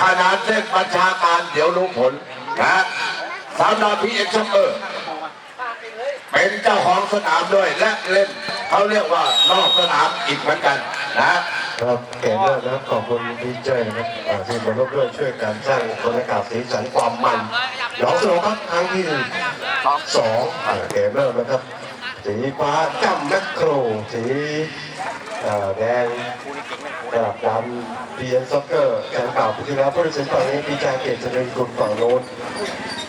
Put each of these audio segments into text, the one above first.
ขนาดเส้นบัญชาการเดี๋ยวรู้ผลนะสำหรับพีเอ็กซ์ช็อปเปอร์เป็นเจ้าของสนามด้วยและเล่นเขาเรียกว่านอกสนามอีกเหมือนกันนะครับเก่งมากนะขอบคุณพี่เจ้ยนะครับที่มาร่วมด้วยช่วยการสร้างบรรยากาศสีสันความมันหยองสโลครับครั้งที่สองอ่าเกมเริ่มนะครับสีฟ้าจำแมคโครสี แดงกระดับดำพีเอ็นซ็อกเกอร์แข่งเก่าปีที่แล้วผู้ตัดสินฝั่งนี้ปีชาเกตเจริญกุลฝั่งโน้น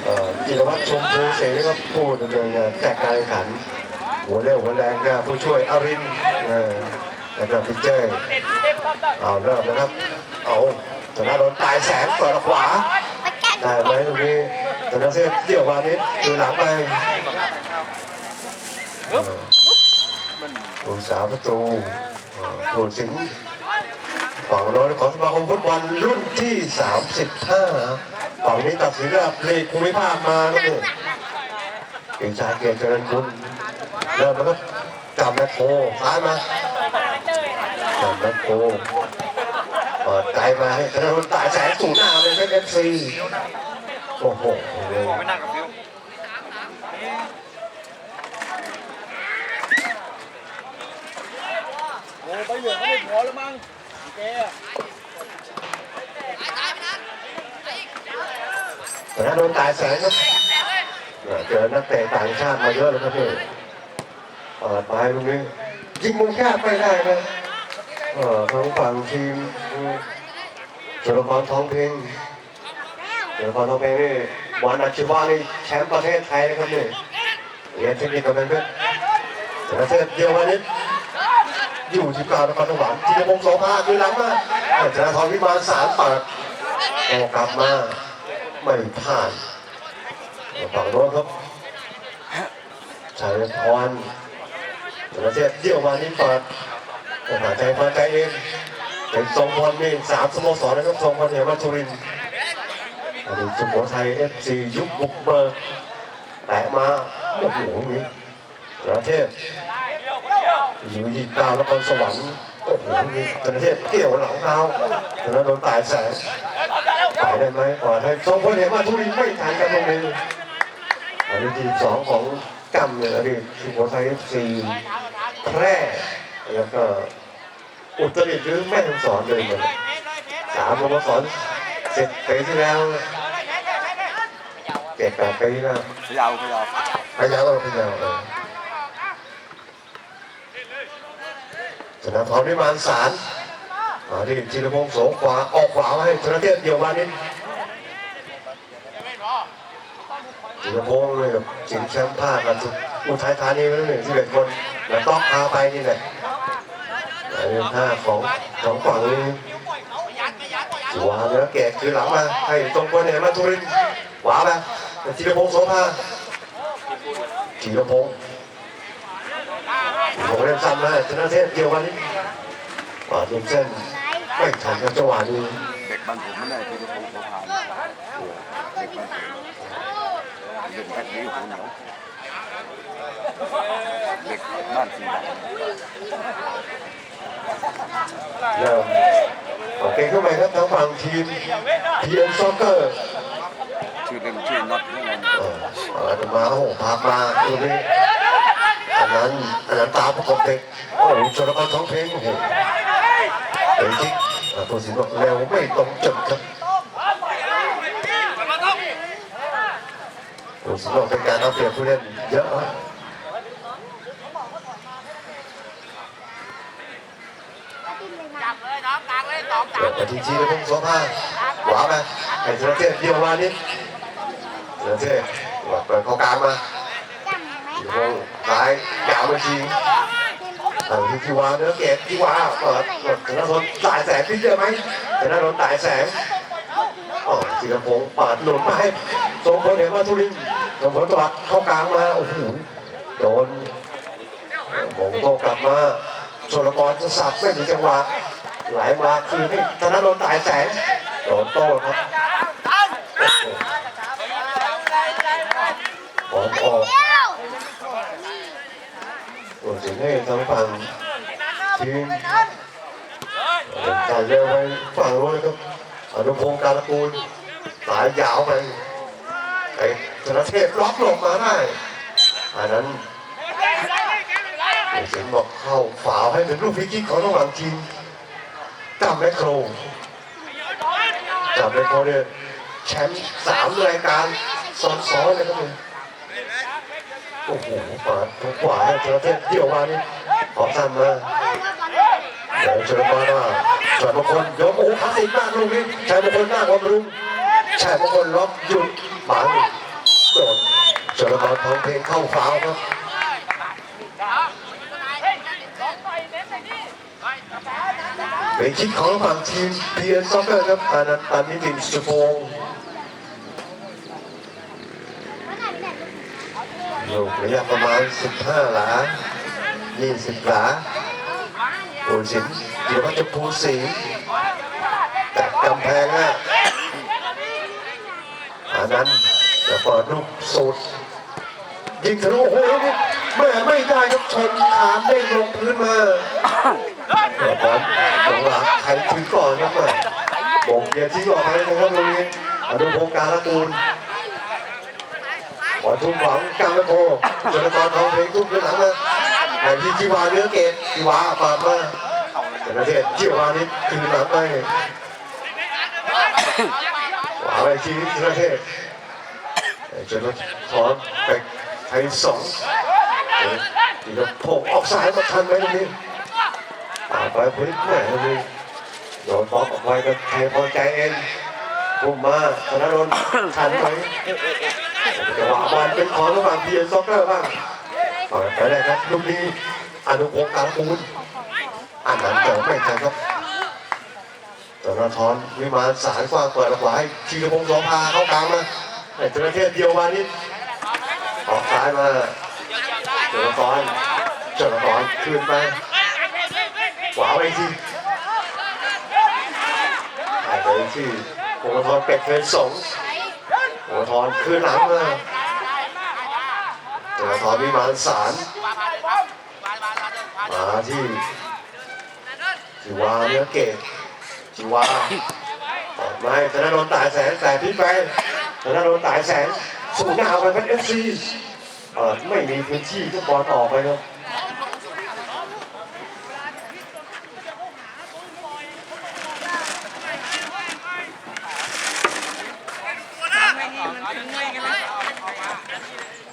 เอ่อจิรวัตรชมพูเสรีครับผู้ดำเนินงานแจกการแข่งขัน หัวเร็วหัวแรงก็ผู้ช่วยอรินทร์เออแล้วก็พี่เจ้ยเอาเริ่มนะครับ เอาชนะโดนตายแสงเปิดขวาได้ไหมตรงนี้ชนะเส้นเดี่ยววานิดดูหลังไปเออผู้สาวประตู เอ่อผู้สิงห์ฝั่งโน้นของสมาคมฟุตบอลรุ่นที่ 35ฝั่งนี้ตัดสินระดับลีกภูมิภาคมาครับนี่ปีชาเกียรติเจริญคุณเริ่มแล้วก็จับแมคโครซ้ายมาจับแมคโครเปิดใจมาให้ธนาคารตายแสงสูงหน้าเลยเป็นเอฟซีโอ้โห ไม่นั่งกับฟิว โอ้ไปเหลืองก็ไม่พอ แล้วมั้งแกอะธนาคารตายแสงครับเจอนักเตะต่างชาติมาเยอะเลยครับพี่เปิดไปตรงนี้ยิงมุมแคบไม่ได้นะเออทางฝั่งทีมจุลพรทองเพ็งจุลพรทองเพ็งนี่วันอาชีวะนี่แชมป์ประเทศไทยนะครับนี่เรียนเทคนิคกับเป็นเพื่อนชนะเทศเดียววันนี้ อยู่ที่กลางนครสวรรค์ที่พงศ์โสภาคือหลังมาธนาธรวิมานสารปิดโอ้กลับมาไม่ผ่านฝั่งโน้นครับชัยพรธนาเทศเดี่ยวมานี่เปิดหาใจมาใจเองเป็นทรงพลนี่สามสโมสรนะครับทรงพลเหมมาทุรินอันนี้สุโขทัยเอฟซียุคบุกเบิกแตะมาโอ้โหนี่ธนาเทศ อยู่ที่ดาวนครสวรรค์โอ้โหมีประเทศเกี่ยวหลังเท้าแต่แล้วโดนตายแสงตายได้ไหมก่อนให้ทรงพลเห็นว่าทุรินทร์ไม่ทันกันตรงนี้อันนี้ทีมสองของกัมเนี่ยอันนี้สุโขทัยเอฟซีแพร่แล้วก็อุตรดิตถ์หรือแม่ฮ่องสอนเลยมันสามสโมสรเสร็จไปที่แล้วเจ็ดแปดปีแล้วพยาวพยาวพยายามเราพยายามเออ ชนะทรวิมานสารมาที่จิรพงศ์โสขวาออกขวาให้ชนะเทพเดียววานิชจิรพงศ์เลยกับจิงแชมป์ภาคกับสุดอุทัยธานีเป็นหนึ่งที่เป็นคนแล้วต้องพาไปนี่แหละอันนี้ท่าของของฝั่งนี้จิวาเนื้อแกะคือหลังมาให้ตรงบนเนี่ยมาทุรินขวาไปจิรพงศ์โสภาจีรพงศ์ ผมเล่นซ้ำนะชนะเทพเดียววันนี้ป่าดเส้นไม่ทันกับจังหวะนี้เด็กบ้านผมไม่ได้ที่ผมเขาผ่านเด็กบ้านผมเด็กแพ็คนี้ผมเหนียวเด็กบ้านสีดเริ่มโอเคขึ้นไปครับทางฝั่งทีมพีเอ็นซ็อกเกอร์ำชื่อเล่นชื่อน็อตนี่ไงเออเอาจะมาโอ้โหพามาตัวนี้ อันนั้นอันนั้นตาประกบเด็กโอ้โหชนกรท้องเพลงโอ้โหเฮ้ยที่อ่าตัวสินบอกเร็วไม่ตรงจุดครับตัวสินบอกเป็นการเอาเปรียบผู้เล่นเยอะนะจับเลยน้องกลางเลยสองสามเปิดไปทีจีแล้วพงโสภาขวาไปไอ้เสือเทพเดียวมานิดเสือเทพเปิดเข้ากลางมาอยู่ตรง ซ้ายยาวไปทีทางที่ที่วาเนื้อเกตที่วาเปิดเปิดธนทนตายแสงพี่เจอไหมธนทนตายแสงอ๋อจีรพงศ์เปิดหนุนมาให้ทรงพลเห็นว่าทุรินทร์ทรงพลตวัดเข้ากลางมาโอ้โหโดนมงโตกลับมาชลกรจะสับไม่ถึงจังหวะไหลมาคืนให้ธนาโดนตายแสงโดนโต้ครับโอ้โหบอลออก ให้ทางฝั่งทีมเดินใจต่อยเร็วไปฝั่งโน้นนะครับอนุพงศ์การกูลสายยาวไปไอ้ธนเทพล็อกหลบมาได้อันนั้นไอ้สิงบอกเข้าฝาวให้เป็นลูกพิกิกของระหว่างทีมจำแมคโครจำแมคโครเนี่ยแชมป์สามรายการซ้อนๆเลยครับเนี่ย โอ้โหปาทางขวาให้ธนเทพเดี่ยวมานี่ขอสั้นมาเดี๋ยวเชิญมาว่าชายมงคลยกโอ้โหคลาสสิกมากลูกนี้ชายมงคลหน้าความรุงชายมงคลล็อกหยุดบังโดนเชิญมาทองเพลงเข้าฟ้าวครับเป็นคิดของฝั่งทีมเพียร์ซ็อกเกอร์ครับอานันต์ปานิติสุพงศ์ ลูกระยะประมาณ 15 หลา 20 หลาปูสินเดี๋ยวมันจะภูสีจากกำแพงอะอันนั้นจะเปิดลูกสูตรยิงทะลุโอ้โหแม่ไม่ได้ครับชนขามได้ลงพื้นมาเดี๋ยวบอลตรงหลังใครถึงก่อนครับแม่บงเกียร์ทิ้งออกไปนะครับตรงนี้อนุพงศ์การละกูล บอลทุ่มหวังกลางไม่โพจนกรทองเพลงทุ่มขึ้นหลังมาแต่ที่จีวาเนื้อเกตจีวาปาดมาแต่ประเทศจีวานิดคืนหลังไปขวาไปทีทีประเทศจนถอนไปไทยสองทีก็โผล่ออกซ้ายมาทันไหมตรงนี้ปาดไปพื้นแม่ตรงนี้โดนบล็อกออกไปก็เทพอใจเองพุ่มมาธนรนทันไหม จังหวะบอลเป็นของระหว่างพีเอ็นซ็อกเกอร์บ้างปล่อยไปได้ครับลูกนี้อนุพงศ์การปูนอันนั้นเจอไม่ทันครับจราธรวิมานสารกว้างเปิดออกมาให้ชีรพงศ์โสภาเข้ากลางมาไอ้จระเข้เดียวมานิดออกซ้ายมาจราธรจราธรคืนไปขวาไปทีไอ้ไปที่จราธรเป็ดเป็นสง จราธรคืนหลังมาจราธรวิมานสารมาที่จิวาเนื้อเกตจิวาออกมาธนาโดนตายแสงแต่พี่ไปธนาโดนตายแสงสูงหน้าไปเป็นเอฟซีเออไม่มีพื้นที่ที่บอลออกไปครับ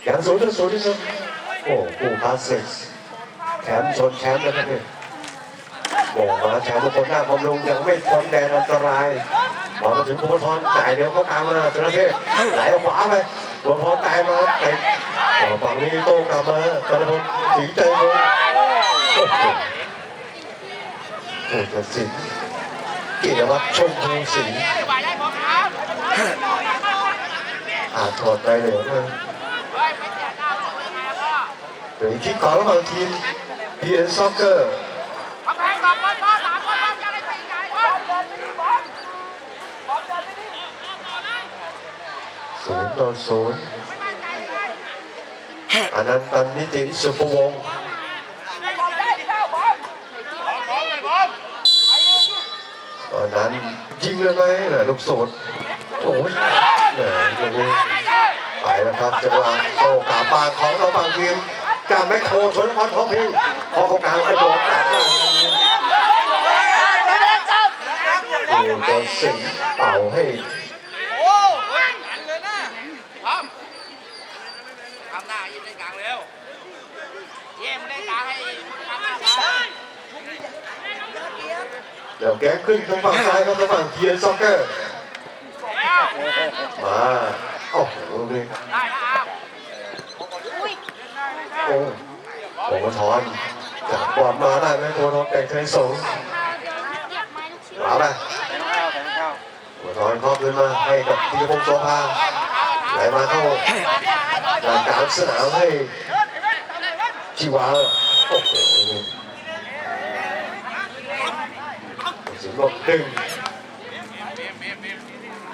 อย่างสูงที่สุดที่สุดโอ้กูคลาสสิกแชมชนแชมป์นะครับเนี่ยโบ่งมาแชมป์คนหน้าความลงยังไม่พ้นแดนอันตรายบอมาถึงภูมิพรจ่ายเดียวเขาตามมาธนาเทพไหลขวาไปภูมิพรตายมาเตะฝั่งนี้โต้กลับมาธนพลสีใจเลยโอ้โหจสิงเกียรติวัฒน์ชมพูสิง อาจถอดไปเหลวนะหรือคิดของระหว่างทีม PN Soccer ศูนย์ต่อศูนย์อนันตันนิติสุภวงศ์ตอนนั้นยิงเลยไหมน่ะลูกโสดโอ้ยแหมลูกนี้ ไปแล้วครับจังหวะโอ้กาบางของเราบางทีมการแมคโครชนพันท้องพิงพอเขากลางกระโดดตัดได้เดียวก็สิงเป่าให้ทำหน้ายิงในกลางเร็วเยี่ยมเล่นกลางให้ทำหน้าไปเดี๋ยวแกขึ้นทางฝั่งซ้ายครับทางฝั่งเทียนซ็อกเกอร์มา โอ้โหนี่ได้แล้วโอ้โหมาถอนจากบอลมาได้ไหมตัวทองแต่งไทยสงมาไปหัวถอนครอบขึ้นมาให้กับธีรพงศ์โสภาไหลมาเข้าด้านกลางสนามให้ชีวาโอ้โหสิงห์ลบดึง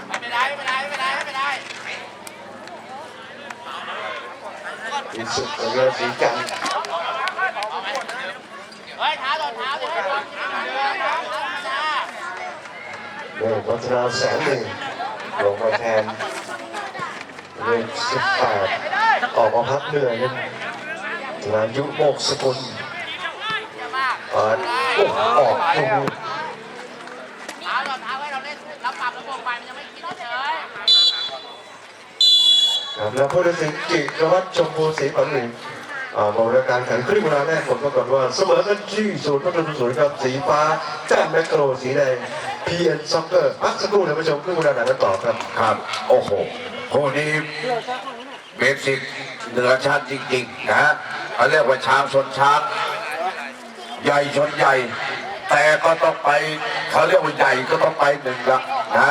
ไม่เป็นไรไม่เป็นไรไม่เป็นไรไม่เป็นไร ที่สุดของเรือสีจันเฮ้ยเท้าต่อเท้าดิเท้าเท้าเท้าธรรมดานี่วัฒนาแสนหนึ่งลงมาแทนเลขสิบแปดออกมาพักเหนื่อยครับนายุโมกสกุลจะมากเปิดโอ้ออกตรงนี้ เท้าเราเท้าให้เราเล่นเราปรับระบบไปมันยังไม่คิดเฉย ครับแล้วผู้ตัดสินจิรวัตรชมพูศรีปันหนึ่งบอกราการแข่งครึ่งเวลาแรกผลปรากฏว่าเสมอกันที่ศูนย์ประตูศูนย์ครับสีฟ้าแจ้งแมกโกรสีแดง PN Soccer พักสักครู่ท่านผู้ชมครึ่งเวลาหนังกันต่อครับครับ โอ้โหคู่นี้เบสิกเหนือชั้นจริงๆนะฮะเขาเรียกว่าช้างชนช้างใหญ่ชนใหญ่ แต่ก็ต้องไปเขาเรียกว่าใหญ่ก็ต้องไปหนึ่งละนะ